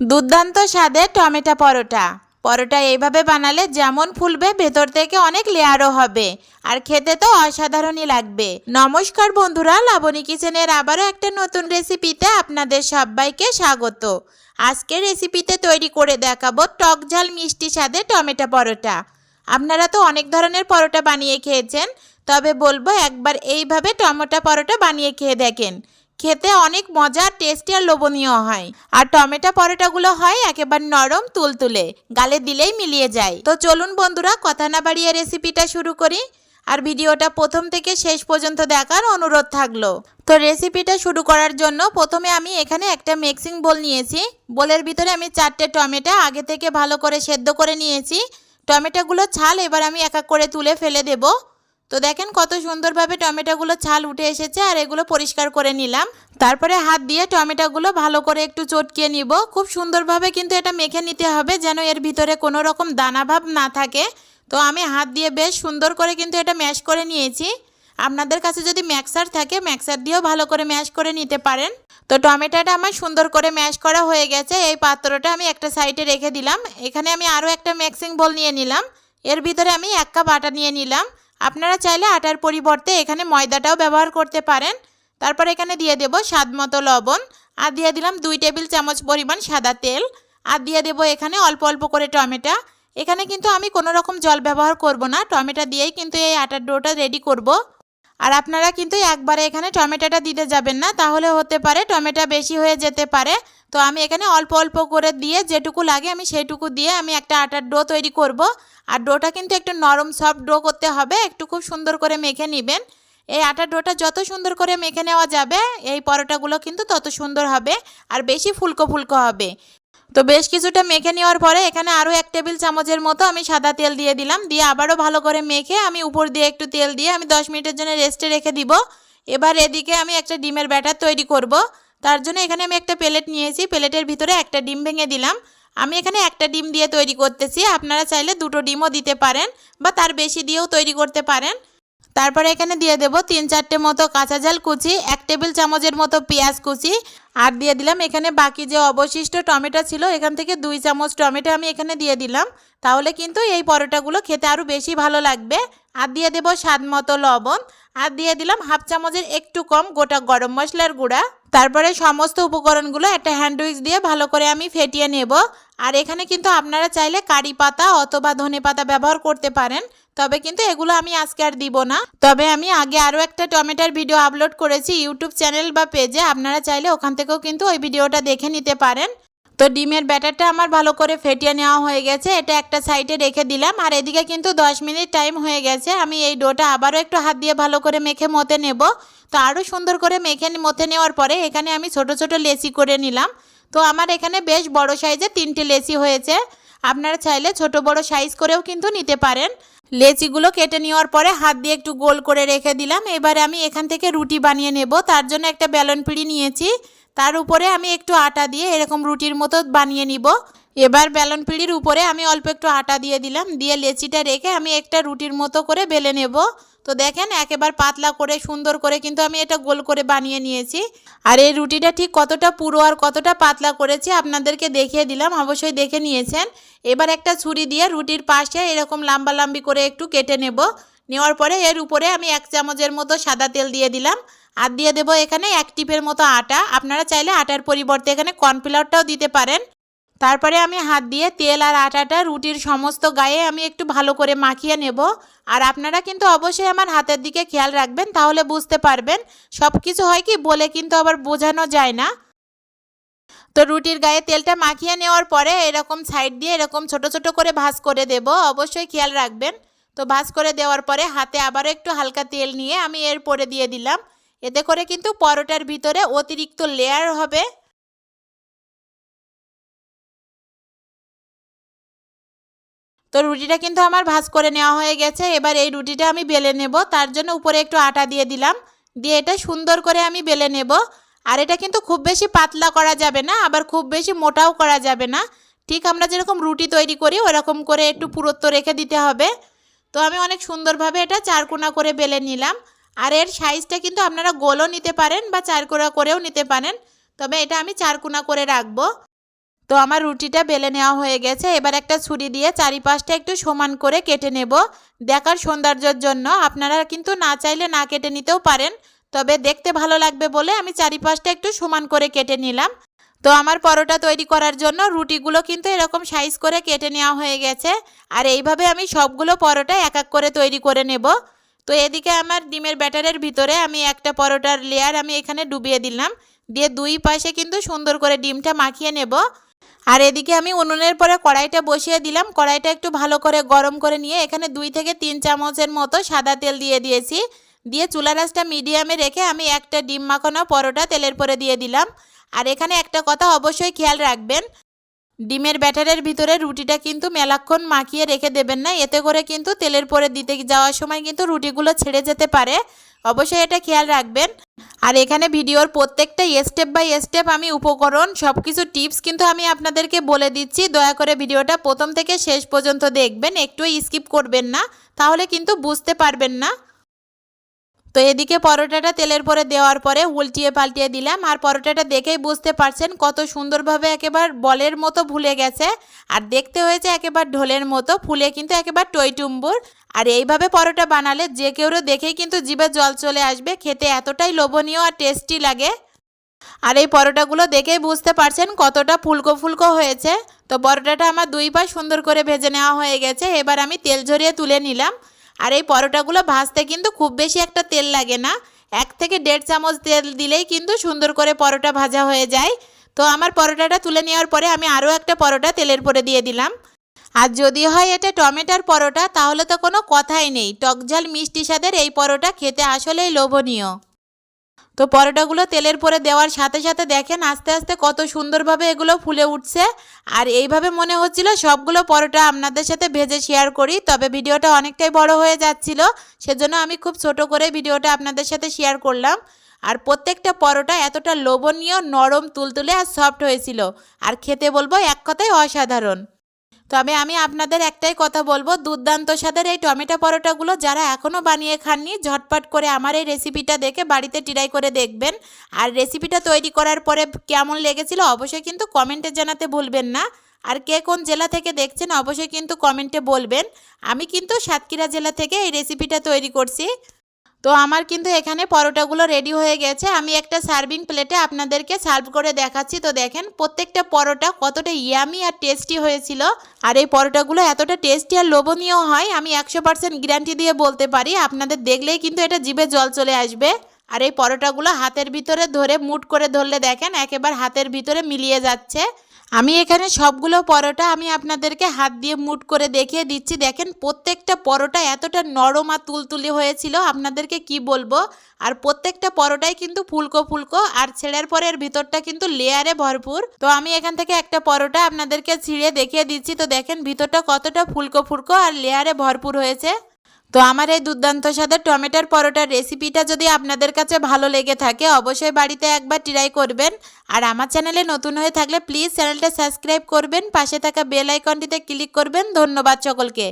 দুর্দান্ত স্বাদের টমেটো পরোটা। পরোটা এইভাবে বানালে যেমন ফুলবে, ভেতর থেকে অনেক লেয়ারও হবে। আর খেতে তো অসাধারণই লাগবে। নমস্কার বন্ধুরা, লাবণী কিচেনের আবারও একটা নতুন রেসিপিতে আপনাদের সবাইকে স্বাগত। আজকের রেসিপিতে তৈরি করে দেখাবো টক ঝাল মিষ্টি স্বাদে টমেটো পরোটা। আপনারা তো অনেক ধরনের পরোটা বানিয়ে খেয়েছেন, তবে বলব একবার এইভাবে টমেটো পরোটা বানিয়ে খেয়ে দেখেন। খেতে অনেক মজা টেস্টি আর লোভনীয় হয়। আর টমেটো পরোটাগুলো হয় একেবারে নরম, তুলতুলে। গালে দিলেই মিলিয়ে যায়। তো চলুন বন্ধুরা, কথা না বাড়িয়ে রেসিপিটা শুরু করি। আর ভিডিওটা প্রথম থেকে শেষ পর্যন্ত দেখার অনুরোধ থাকল। তো রেসিপিটা শুরু করার জন্য প্রথমে আমি এখানে একটা মিক্সিং বোল নিয়েছি। বোলের ভিতরে আমি চারটে টমেটো আগে থেকে ভালো করে সেদ্ধ করে নিয়েছি। টমেটোগুলো ছাল এবার আমি এক এক করে তুলে ফেলে দেবো। তো দেখেন কত সুন্দরভাবে টমেটোগুলো ছাল উঠে এসেছে আর এগুলো পরিষ্কার করে নিলাম। তারপরে হাত দিয়ে টমেটোগুলো ভালো করে একটু চটকিয়ে নিব। খুব সুন্দরভাবে কিন্তু এটা মেখে নিতে হবে যেন এর ভিতরে কোনো রকম দানাভাব না থাকে। তো আমি হাত দিয়ে বেশ সুন্দর করে কিন্তু এটা ম্যাশ করে নিয়েছি। আপনাদের কাছে যদি ম্যাক্সার থাকে, ম্যাক্সার দিয়েও ভালো করে ম্যাশ করে নিতে পারেন। তো টমেটোটা আমার সুন্দর করে ম্যাশ করা হয়ে গেছে। এই পাত্রটা আমি একটা সাইডে রেখে দিলাম। এখানে আমি আরও একটা ম্যাক্সিং বোল নিয়ে নিলাম। এর ভিতরে আমি এক কাপ আটা নিয়ে নিলাম। আপনারা চাইলে আটার পরিবর্তে এখানে ময়দাটাও ব্যবহার করতে পারেন। তারপর এখানে দিয়ে দেব স্বাদ মতো লবণ। আর দিয়ে দিলাম দুই টেবিল চামচ পরিমাণ সাদা তেল। আর দিয়ে দেব এখানে অল্প অল্প করে টমেটো। এখানে কিন্তু আমি কোনো রকম জল ব্যবহার করব না। টমেটো দিয়েই কিন্তু এই আটার ডোটা রেডি করব। আর আপনারা কিন্তু একবারে এখানে টমেটোটা দিতে যাবেন না, তাহলে হতে পারে টমেটো বেশি হয়ে যেতে পারে। তো আমি এখানে অল্প অল্প করে দিয়ে যেটুকু লাগে আমি সেইটুকু দিয়ে আমি একটা আটার ডো তৈরি করব। আর ডোটা কিন্তু একটু নরম সফট ডো করতে হবে, একটু খুব সুন্দর করে মেখে নেবেন। এই আটার ডোটা যত সুন্দর করে মেখে নেওয়া যাবে, এই পরোটাগুলো কিন্তু তত সুন্দর হবে, আর বেশি ফুলকো ফুলকো হবে। তো বেশ কিছুটা মেখে নেওয়ার পরে এখানে আরও এক টেবিল চামচের মতো আমি সাদা তেল দিয়ে দিলাম। দিয়ে আবারও ভালো করে মেখে আমি উপর দিয়ে একটু তেল দিয়ে আমি দশ মিনিটের জন্য রেস্টে রেখে দিব। এবার এদিকে আমি একটা ডিমের ব্যাটার তৈরি করব। তার জন্য এখানে আমি একটা প্লেট নিয়েছি। প্লেটের ভিতরে একটা ডিম ভেঙে দিলাম। আমি এখানে একটা ডিম দিয়ে তৈরি করতেছি। আপনারা চাইলে দুটো ডিমও দিতে পারেন বা তার বেশি দিয়েও তৈরি করতে পারেন। তারপরে এখানে দিয়ে দেব তিন চারটে মতো কাঁচা ঝাল কুচি, এক টেবিল চামচের মতো পেঁয়াজ কুচি। আর দিয়ে দিলাম এখানে বাকি যে অবশিষ্ট টমেটো ছিল, এখান থেকে দুই চামচ টমেটো আমি এখানে দিয়ে দিলাম। তাহলে কিন্তু এই পরোটাগুলো খেতে আরও বেশি ভালো লাগবে। আর দিয়ে দেব স্বাদ মতো লবণ। আর দিয়ে দিলাম হাফ চামচের একটু কম গোটা গরম মশলার গুঁড়া। তারপরে সমস্ত উপকরণগুলো একটা হ্যান্ড উইক্স দিয়ে ভালো করে আমি ফেটিয়ে নেব। আর এখানে কিন্তু আপনারা চাইলে কারি পাতা অথবা ধনে পাতা ব্যবহার করতে পারেন, তবে কিন্তু এগুলো আমি আজকে আর দিব না। তবে আমি আগে আরও একটা টমেটোর ভিডিও আপলোড করেছি ইউটিউব চ্যানেল বা পেজে, আপনারা চাইলে ওখান থেকেও কিন্তু ওই ভিডিওটা দেখে নিতে পারেন। তো ডিমের ব্যাটারটা আমার ভালো করে ফেটিয়ে নেওয়া হয়ে গেছে। এটা একটা সাইডে রেখে দিলাম। আর এদিকে কিন্তু 10 মিনিট টাইম হয়ে গেছে। আমি এই ডোটা আবারও একটু হাত দিয়ে ভালো করে মেখে মতে নেব। তো আরও সুন্দর করে মেখে মতে নেওয়ার পরে এখানে আমি ছোট ছোট লেসি করে নিলাম। তো আমার এখানে বেশ বড় সাইজে তিনটে লেসি হয়েছে। আপনারা চাইলে ছোট বড় সাইজ করেও কিন্তু নিতে পারেন। লেচিগুলো কেটে নেওয়ার পরে হাত দিয়ে একটু গোল করে রেখে দিলাম। এবারে আমি এখান থেকে রুটি বানিয়ে নেব। তার জন্য একটা ব্যালন পিড়ি নিয়েছি। তার উপরে আমি একটু আটা দিয়ে এরকম রুটির মতো বানিয়ে নিব। এবার বেলন পিড়ির উপরে আমি অল্প একটু আটা দিয়ে দিলাম। দিয়ে লেচিটা রেখে আমি একটা রুটির মতো করে বেলে নেব। তো দেখেন একেবারে পাতলা করে, সুন্দর করে কিন্তু আমি এটা গোল করে বানিয়ে নিয়েছি। আর এই রুটিটা ঠিক কতটা পুরো আর কতটা পাতলা করেছি আপনাদেরকে দেখিয়ে দিলাম, অবশ্যই দেখে নিয়েছেন। এবার একটা ছুরি দিয়ে রুটির পাশে এরকম লম্বা লম্বি করে একটু কেটে নেব। নেওয়ার পরে এর উপরে আমি এক চামচের মতো সাদা তেল দিয়ে দিলাম। আর দিয়ে দেবো এখানে এক টিপের মতো আটা। আপনারা চাইলে আটার পরিবর্তে এখানে কর্নফ্লাওয়ারটাও দিতে পারেন। তারপরে আমি হাত দিয়ে তেল আর আটাটা রুটির সমস্ত গায়ে আমি একটু ভালো করে মাখিয়ে নেব। আর আপনারা কিন্তু অবশ্যই আমার হাতের দিকে খেয়াল রাখবেন, তাহলে বুঝতে পারবেন। সব কিছু হয় কি, বলে কিন্তু আবার বোঝানো যায় না। তো রুটির গায়ে তেলটা মাখিয়ে নেওয়ার পরে এরকম সাইড দিয়ে এরকম ছোট ছোট করে ভাঁজ করে দেব। অবশ্যই খেয়াল রাখবেন। তো ভাঁজ করে দেওয়ার পরে হাতে আবারও একটু হালকা তেল নিয়ে আমি এর পরে দিয়ে দিলাম। এতে করে কিন্তু পরোটার ভিতরে অতিরিক্ত লেয়ার হবে। তো রুটিটা কিন্তু আমার ভাজ করে নেওয়া হয়ে গেছে। এবার এই রুটিটা আমি বেলে নেব। তার জন্য উপরে একটু আটা দিয়ে দিলাম। দিয়ে এটা সুন্দর করে আমি বেলে নেব। আর এটা কিন্তু খুব বেশি পাতলা করা যাবে না, আবার খুব বেশি মোটাও করা যাবে না। ঠিক আমরা যেরকম রুটি তৈরি করি, ওরকম করে একটু পুরুত্ব রেখে দিতে হবে। তো আমি অনেক সুন্দরভাবে এটা চারকোনা করে বেলে নিলাম। আর এর সাইজটা কিন্তু আপনারা গোলও নিতে পারেন বা চারকোনা করেও নিতে পারেন। তবে এটা আমি চারকোনা করে রাখব। তো আমার রুটিটা বেলে নেওয়া হয়ে গেছে। এবার একটা ছুরি দিয়ে চারিপাশটা একটু সমান করে কেটে নেব। দেখার সৌন্দর্যের জন্য আপনারা কিন্তু না চাইলে না কেটে নিতেও পারেন। তবে দেখতে ভালো লাগবে বলে আমি চারিপাশটা একটু সমান করে কেটে নিলাম। তো আমার পরোটা তৈরি করার জন্য রুটিগুলো কিন্তু এরকম সাইজ করে কেটে নেওয়া হয়ে গেছে। আর এইভাবে আমি সবগুলো পরোটা এক এক করে তৈরি করে নেব। তো এদিকে আমার ডিমের ব্যাটারের ভিতরে আমি একটা পরোটার লেয়ার আমি এখানে ডুবিয়ে দিলাম। দিয়ে দুই পাশে কিন্তু সুন্দর করে ডিমটা মাখিয়ে নেব। আর এদিকে আমি উনুনের পরে কড়াইটা বসিয়ে দিলাম। কড়াইটা একটু ভালো করে গরম করে নিয়ে এখানে দুই থেকে তিন চামচের মতো সাদা তেল দিয়ে দিয়েছি। দিয়ে চুলা রাসটা মিডিয়ামে রেখে আমি একটা ডিম মাখানো পরোটা তেলের পরে দিয়ে দিলাম। আর এখানে একটা কথা অবশ্যই খেয়াল রাখবেন ডিমের ব্যাটারের ভিতরে রুটিটা কিন্তু মেলাক্ষণ মাখিয়ে রেখে দেবেন না। এতে করে কিন্তু তেলের পরে দিতে যাওয়ার সময় কিন্তু রুটিগুলো ছেড়ে যেতে পারে। অবশ্যই এটা খেয়াল রাখবেন। আর এখানে ভিডিওর প্রত্যেকটা স্টেপ বাই স্টেপ আমি উপকরণ সব কিছু টিপস কিন্তু আমি আপনাদেরকে বলে দিচ্ছি। দয়া করে ভিডিওটা প্রথম থেকে শেষ পর্যন্ত দেখবেন। একটু স্কিপ করবেন না, তাহলে কিন্তু বুঝতে পারবেন না। তো এদিকে পরোটাটা তেলের পরে দেওয়ার পরে উল্টিয়ে পাল্টিয়ে দিলাম। আর পরোটাটা দেখেই বুঝতে পারছেন কত সুন্দরভাবে একেবারে বলের মতো ভুলে গেছে। আর দেখতে হয়েছে একেবারে ঢোলের মতো, ফুলে কিন্তু একেবারে টইটুম্বুর। আর এইভাবে পরোটা বানালে যে কেউ দেখেই কিন্তু জিভে জল চলে আসবে, খেতে এতটাই লোভনীয় আর টেস্টি লাগে। আর এই পরোটাগুলো দেখেই বুঝতে পারছেন কতটা ফুলকো ফুলকো হয়েছে। তো পরোটাটা আমার দুই পা সুন্দর করে ভেজে নেওয়া হয়ে গেছে। এবার আমি তেল ঝরিয়ে তুলে নিলাম। আর এই পরোটাগুলো ভাজতে কিন্তু খুব বেশি একটা তেল লাগে না। এক থেকে দেড় চামচ তেল দিলেই কিন্তু সুন্দর করে পরোটা ভাজা হয়ে যায়। তো আমার পরোটাটা তুলে নেওয়ার পরে আমি আরও একটা পরোটা তেলের পরে দিয়ে দিলাম। আর যদি হয় এটা টমেটোর পরোটা, তাহলে তো কোনো কথাই নেই। টকঝাল মিষ্টি স্বাদের এই পরোটা খেতে আসলেই লোভনীয়। তো পরোটাগুলো তেলের পরে দেওয়ার সাথে সাথে দেখেন আস্তে আস্তে কত সুন্দরভাবে এগুলো ফুলে উঠছে। আর এইভাবে মনে হচ্ছিল সবগুলো পরোটা আপনাদের সাথে ভেজে শেয়ার করি, তবে ভিডিওটা অনেকটাই বড় হয়ে যাচ্ছিল, সেজন্য আমি খুব ছোট করে ভিডিওটা আপনাদের সাথে শেয়ার করলাম। আর প্রত্যেকটা পরোটা এতটা লোভনীয়, নরম, তুলতুলে আর সফট হয়েছিল। আর খেতে বলব এক কথায় অসাধারণ। তবে আমি আপনাদের একটাই কথা বলব, দুর্দান্ত স্বাদের এই টমেটো পরোটাগুলো যারা এখনও বানিয়ে খাননি, ঝটপট করে আমার এই রেসিপিটা দেখে বাড়িতে ট্রাই করে দেখবেন। আর রেসিপিটা তৈরি করার পরে কেমন লেগেছিল অবশ্যই কিন্তু কমেন্টে জানাতে ভুলবেন না। আর কে কোন জেলা থেকে দেখছেন অবশ্যই কিন্তু কমেন্টে বলবেন। আমি কিন্তু সাতক্ষীরা জেলা থেকে এই রেসিপিটা তৈরি করছি। তো আমার কিন্তু এখানে পরোটাগুলো রেডি হয়ে গেছে। আমি একটা সার্ভিং প্লেটে আপনাদেরকে সার্ভ করে দেখাচ্ছি। তো দেখেন, প্রত্যেকটা পরোটা কতটা ইয়ামি আর টেস্টি হয়েছিল। আর এই পরোটাগুলো এতটা টেস্টি আর লোভনীয় হয়, আমি একশো পার্সেন্ট গ্যারান্টি দিয়ে বলতে পারি, আপনাদের দেখলেই কিন্তু এটা জিভে জল চলে আসবে। আর এই পরোটাগুলো হাতের ভিতরে ধরে মুট করে ধরলে দেখেন, একেবারে হাতের ভিতরে মিলিয়ে যাচ্ছে। আমি এখানে সবগুলো পরোটা আমি আপনাদেরকে হাত দিয়ে মুট করে দেখিয়ে দিচ্ছি। দেখেন, প্রত্যেকটা পরোটা এতটা নরম আর তুলতুলি হয়েছিল, আপনাদেরকে কি বলব? আর প্রত্যেকটা পরোটাই কিন্তু ফুলকো ফুলকো, আর ছেড়ার পরে এর ভিতরটা কিন্তু লেয়ারে ভরপুর। তো আমি এখান থেকে একটা পরোটা আপনাদেরকে ছিঁড়ে দেখিয়ে দিচ্ছি। তো দেখেন, ভিতরটা কতটা ফুলকো ফুলকো আর লেয়ারে ভরপুর হয়েছে। তো আমার এই দুর্দান্ত স্বাদের টমেটোর পরোটার রেসিপিটা যদি আপনাদের কাছে ভালো লেগে থাকে, অবশ্যই বাড়িতে একবার ট্রাই করবেন। আর আমার চ্যানেলে নতুন হয়ে থাকলে প্লিজ চ্যানেলটা সাবস্ক্রাইব করবেন, পাশে থাকা বেল আইকনটিতে ক্লিক করবেন। ধন্যবাদ সকলকে।